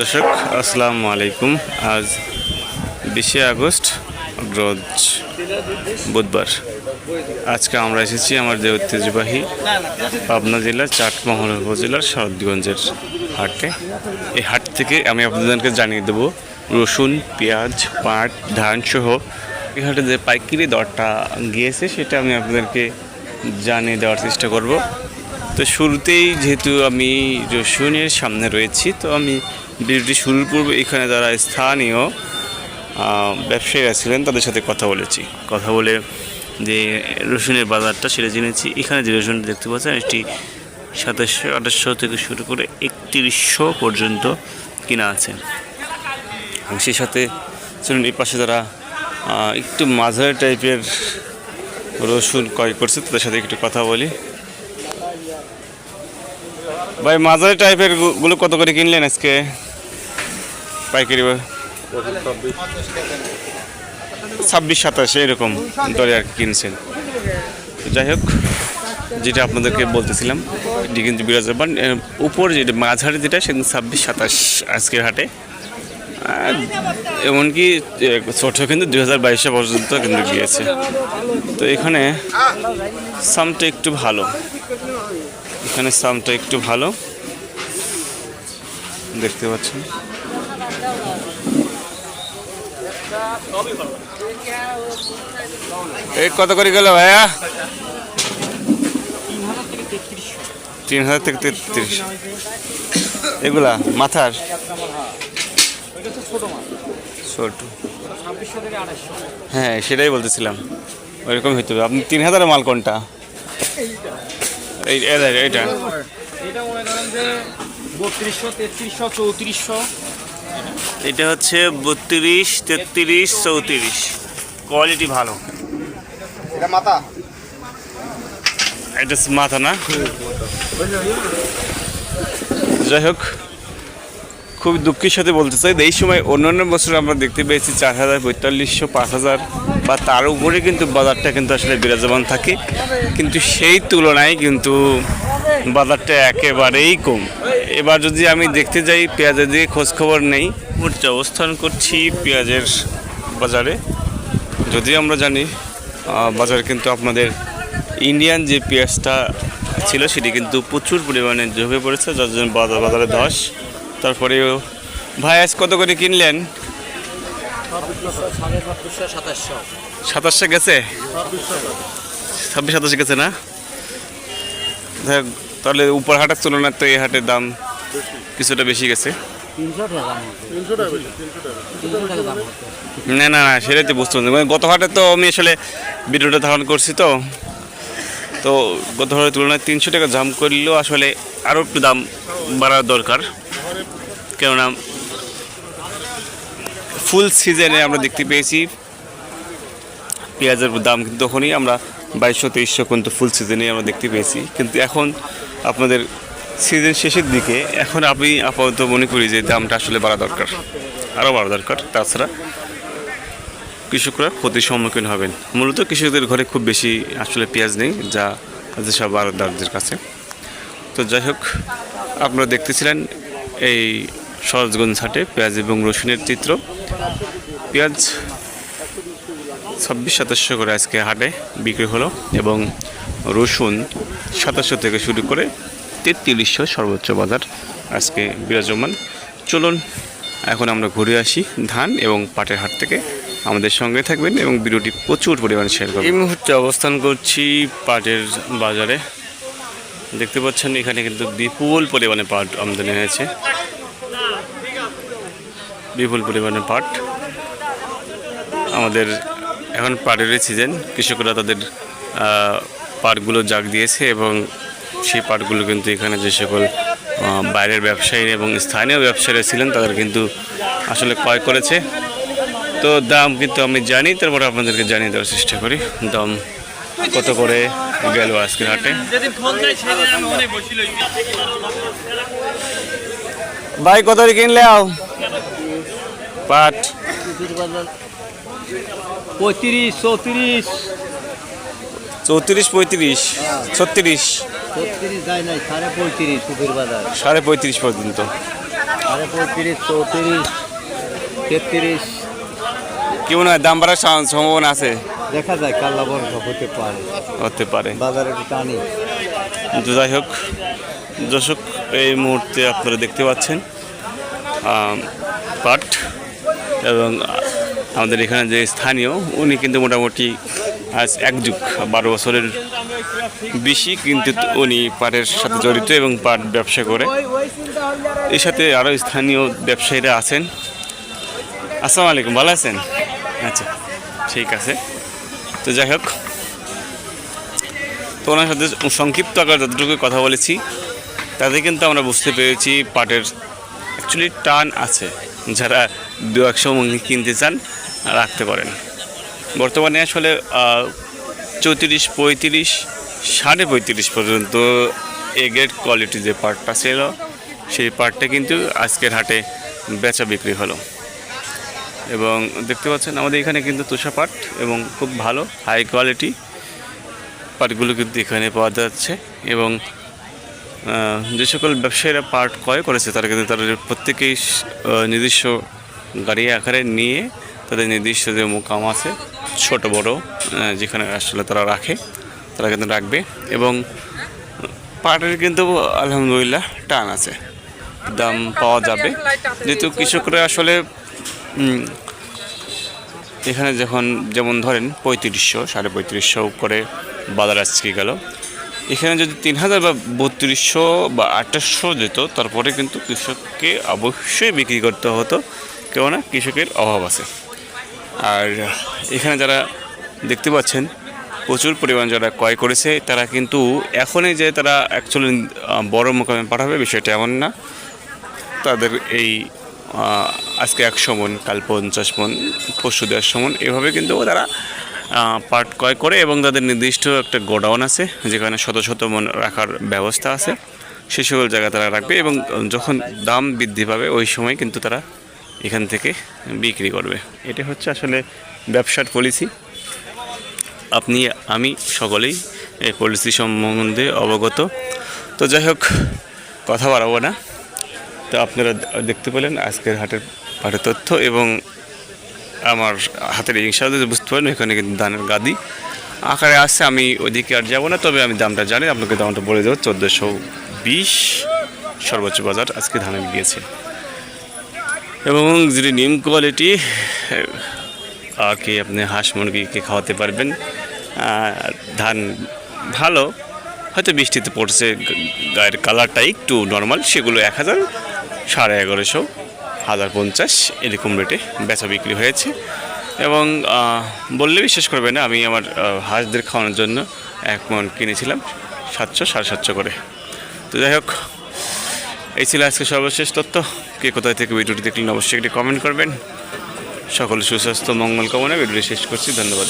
দর্শক, আসসালামু আলাইকুম। আজ বিশে আগস্ট, রোজ বুধবার। আজকে আমরা এসেছি আমার যে ঐতিহ্যবাহী পাবনা জেলার চাটমহল উপজেলার শরৎগঞ্জের হাটে। এই হাট থেকে আমি আপনাদেরকে জানিয়ে দেবো, রসুন, পেঁয়াজ, পাট, ধান সহ এই হাটে যে পাইকারি দরটা গিয়েছে, সেটা আমি আপনাদেরকে জানিয়ে দেওয়ার চেষ্টা করব। তো শুরুতেই যেহেতু আমি রসুনের সামনে রয়েছি, তো আমি ভিডিওটি শুরুর পূর্বে এখানে যারা স্থানীয় ব্যবসায়ীরা ছিলেন, তাদের সাথে কথা বলেছি। কথা বলে যে রসুনের বাজারটা সেটা জেনেছি। এখানে যে রসুনটা দেখতে পাচ্ছেন, এটি সাতাশশো, আঠাশশো থেকে শুরু করে একত্রিশশো পর্যন্ত কিনা আছে। সেই সাথে চলুন, এই পাশে যারা একটু মাঝারি টাইপের রসুন ক্রয় করছে, তাদের সাথে একটু কথা বলি। ভাই, মাঝারি টাইপেরগুলো কত করে কিনলেন আজকে? পাইকারি ছাব্বিশ, সাতাশ এরকম দরে আর কিনছেন। যাই হোক, যেটা আপনাদেরকে বলতেছিলাম, এটি কিন্তু বিরাজমান উপর যেটা মাঝারি যেটা সেদিন ছাব্বিশ, সাতাশ আজকের হাটে। এমনকি ছোট কিন্তু দুই হাজার বাইশে পর্যন্ত কিন্তু গিয়েছে। তো এখানে সামটা একটু ভালো। এখানে সামটা একটু ভালো। দেখতে পাচ্ছেন। এই কত করে গেল ভাইয়া? তিন হাজার থেকে তেত্রিশ। এগুলা, মাথার? ছোট। হ্যাঁ সেটাই বলতেছিলাম। ওইরকম হইতে হবে। আপনি তিন হাজারের মাল কোনটা? এই, এই- এইটা। যে বত্রিশশো, তেত্রিশশো, চৌত্রিশশো। এটা হচ্ছে বত্রিশ তেত্রিশ চৌত্রিশ। কোয়ালিটি ভালো। এটা মাথা? এটা মাথা না? যাই হোক খুব দুঃখের সাথে বলতে চাই এই সময় অন্যান্য বছর আমরা দেখতে পেয়েছি চার হাজার পঁয়তাল্লিশশো পাঁচ হাজার বা তার উপরে কিন্তু বাজারটা কিন্তু আসলে বিরাজমান থাকে। কিন্তু সেই তুলনায় কিন্তু বাজারটা একেবারেই কম। এবার যদি আমি দেখতে যাই পেঁয়াজের দিকে খোঁজখবর নেই মুহূর্তে অবস্থান করছি পেঁয়াজের বাজারে। যদিও আমরা জানি বাজারে কিন্তু আপনাদের ইন্ডিয়ান যে পেঁয়াজটা ছিল সেটি কিন্তু প্রচুর পরিমাণে ঝুঁকে পড়েছে, যার জন্য বাজার বাজারে ধস তারপরেও ভাই, আজ কত করে কিনলেন? সাতশো গেছে? ছাব্বিশ সাতাশে গেছে না? তাহলে উপর হাটের তুলনায় তো এই হাটের দাম কিছুটা বেশি গেছে। দাম দাম না না না সেটাই তো বুঝতে পারছি। মানে গত হাটে তো আমি আসলে ভিডিওটা ধারণ করছি তো। তো গত হাটের তুলনায় তিনশো টাকা জাম করলেও আসলে আরও একটু দাম বাড়ার দরকার। কেননা ফুল সিজনে আমরা দেখতে পেয়েছি পেঁয়াজের দাম কিন্তু তখনই আমরা বাইশশো তেইশশো কিন্তু ফুল সিজনে আমরা দেখতে পেয়েছি। কিন্তু এখন আপনাদের সিজন শেষের দিকে এখন আমি আপাতত মনে করি যে দামটা আসলে বাড়া দরকার। আরও বাড়া দরকার। তাছাড়া কৃষকরা ক্ষতির সম্মুখীন হবেন। মূলত কৃষকদের ঘরে খুব বেশি আসলে পেঁয়াজ নেই, যা যেসব আড়তদারদের কাছে। তো যাই হোক, আপনারা দেখতেছিলেন এই সরজগঞ্জ হাটে পেঁয়াজ এবং রসুনের চিত্র। পেঁয়াজ ছাব্বিশ সাতাশশো করে আজকে হাটে বিক্রি হলো এবং রসুন সাতাশশো থেকে শুরু করে তেত্রিশশো সর্বোচ্চ বাজার আজকে বিরাজমান। চলুন, এখন আমরা ঘুরে আসি ধান এবং পাটের হাট থেকে। আমাদের সঙ্গে থাকবেন এবং ভিডিওটি প্রচুর পরিমাণে শেয়ার করবেন। এই মুহূর্তে অবস্থান করছি পাটের বাজারে। দেখতে পাচ্ছেন, এখানে কিন্তু বিপুল পরিমাণে পাট আমদানি হয়েছে। বিপুল পরিমাণে পাট। আমাদের এখন পাটের সিজন কৃষকরা তাদের পাটগুলো জাগ দিয়েছে এবং সেই পাটগুলো কিন্তু এখানে যে সকল বাইরের ব্যবসায়ী এবং স্থানীয় ব্যবসায়ীরা ছিলেন তাদের কিন্তু আসলে ক্রয় করেছে। তো দাম কিন্তু আমি জানি তারপরে আপনাদেরকে জানিয়ে দেওয়ার চেষ্টা করি। দাম কত করে গেল আজকের হাটে? ভাই কত কিনলে আও? পাট? পঁয়ত্রিশ চৌত্রিশ। চৌত্রিশ পঁয়ত্রিশ ছত্রিশ। ছত্রিশ যায় নাই সাড়ে পঁয়ত্রিশ সুতির বাজার। সাড়ে পঁয়ত্রিশ পর্যন্ত। আরে পঁয়ত্রিশ চৌত্রিশ তেত্রিশ। কি মনে হয়? দাম বাড়ার সম্ভাবনা আছে? দেখা যায় কাল্লা বর্ষ হতে পারে। হতে পারে। বাজারে টানি। তো যাই হোক দর্শক এই মুহূর্তে আপনারা দেখতে পাচ্ছেন পাট এবং আমাদের এখানে যে স্থানীয় উনি কিন্তু মোটামুটি আজ এক যুগ, বারো বছরের বেশি, কিন্তু উনি পাটের সাথে জড়িত এবং পাট ব্যবসা করে। এর সাথে আরও স্থানীয় ব্যবসায়ীরা আছেন। আসসালামু আলাইকুম, ভালো আছেন? আচ্ছা ঠিক আছে। তো যাই হোক, তো ওনার সাথে সংক্ষিপ্ত আকার যতটুকু কথা বলেছি, তাতে কিন্তু আমরা বুঝতে পেরেছি পাটের অ্যাকচুয়ালি টান আছে। যারা দু একশো কিনতে চান, রাখতে পারেন। বর্তমানে আসলে চৌত্রিশ, পঁয়ত্রিশ, সাড়ে পঁয়ত্রিশ পর্যন্ত এ গ্রেড কোয়ালিটি যে পার্টটা ছিল, সেই পার্টটা কিন্তু আজকের হাটে বেচা বিক্রি হলো। এবং দেখতে পাচ্ছেন আমাদের এখানে কিন্তু তুষা পাট এবং খুব ভালো হাই কোয়ালিটি পাটগুলো কিন্তু এখানে পাওয়া যাচ্ছে এবং যে সকল ব্যবসায়ীরা পাট ক্রয় করেছে, তারা কিন্তু তাদের প্রত্যেকেই নিজস্ব গাড়ি আকারে নিয়ে তাদের নির্দিষ্ট যে মোকাম আছে ছোট বড় যেখানে আসলে তারা রাখে, তারা কিন্তু রাখবে। এবং পাটের কিন্তু আলহামদুলিল্লাহ টান আছে, দাম পাওয়া যাবে। যেহেতু কৃষকরা আসলে এখানে যখন, যেমন ধরেন পঁয়ত্রিশশো, সাড়ে পঁয়ত্রিশশো করে বাজার আজকে গেল। এখানে যদি তিন হাজার বা বত্রিশশো বা আঠাশশো যেত, তারপরে কিন্তু কৃষককে অবশ্যই বিক্রি করতে হতো। কেননা কৃষকের অভাব আছে। আর এখানে যারা দেখতে পাচ্ছেন, প্রচুর পরিমাণ যারা ক্রয় করেছে, তারা কিন্তু এখনই যে তারা অ্যাকচুয়ালি বড় মোকামে পাঠাবে বিষয়টা এমন না। তাদের এই আজকে একশো মন, কাল পঞ্চাশ মন, পরশু দেড়শো মন, এভাবে কিন্তু তারা পাট ক্রয় করে এবং তাদের নির্দিষ্ট একটা গোডাউন আছে, যেখানে শত শত মন রাখার ব্যবস্থা আছে। সে সকল জায়গায় তারা রাখবে এবং যখন দাম বৃদ্ধি পাবে, ওই সময় কিন্তু তারা এখান থেকে বিক্রি করবে। এটা হচ্ছে আসলে ব্যবসার পলিসি আপনি, আমি সকলেই এই পলিসি সম্বন্ধে অবগত। তো যাই হোক, কথা বাড়াবো না। তো আপনারা দেখতে পেলেন আজকের হাটের হাটের তথ্য এবং আমার হাতের ইনশাল্লাহ বুঝতে পারেন এখানে কিন্তু ধানের গাদি আকারে আসছে আমি ওইদিকে আর যাব না, তবে আমি দামটা জানি। আপনাকে দামটা বলে দেবো। চোদ্দোশো বিশ সর্বোচ্চ বাজার আজকে ধানের গিয়েছে। এবং যদি নিম কোয়ালিটি কে আপনি হাঁস মুরগিকে খাওয়াতে পারবেন ধান ভালো, হয়তো বৃষ্টিতে পড়ছে, গায়ের কালারটা একটু নর্মাল সেগুলো এক হাজার, সাড়ে এগারোশো, হাজার পঞ্চাশ, এরকম রেটে বেচা বিক্রি হয়েছে। এবং বললে বিশ্বাস করবে না, আমি আমার হাঁসদের খাওয়ানোর জন্য এক মন কিনেছিলাম, সাতশো, সাড়ে সাতশো করে। তো যাই হোক এই ছিল আজকে সর্বশেষ তথ্য। কে কোথায় থেকে ভিডিওটি দেখলেন অবশ্যই একটি কমেন্ট করবেন। সকল সুস্বাস্থ্য, মঙ্গল কামনা ভিডিওটি শেষ করছি। ধন্যবাদ।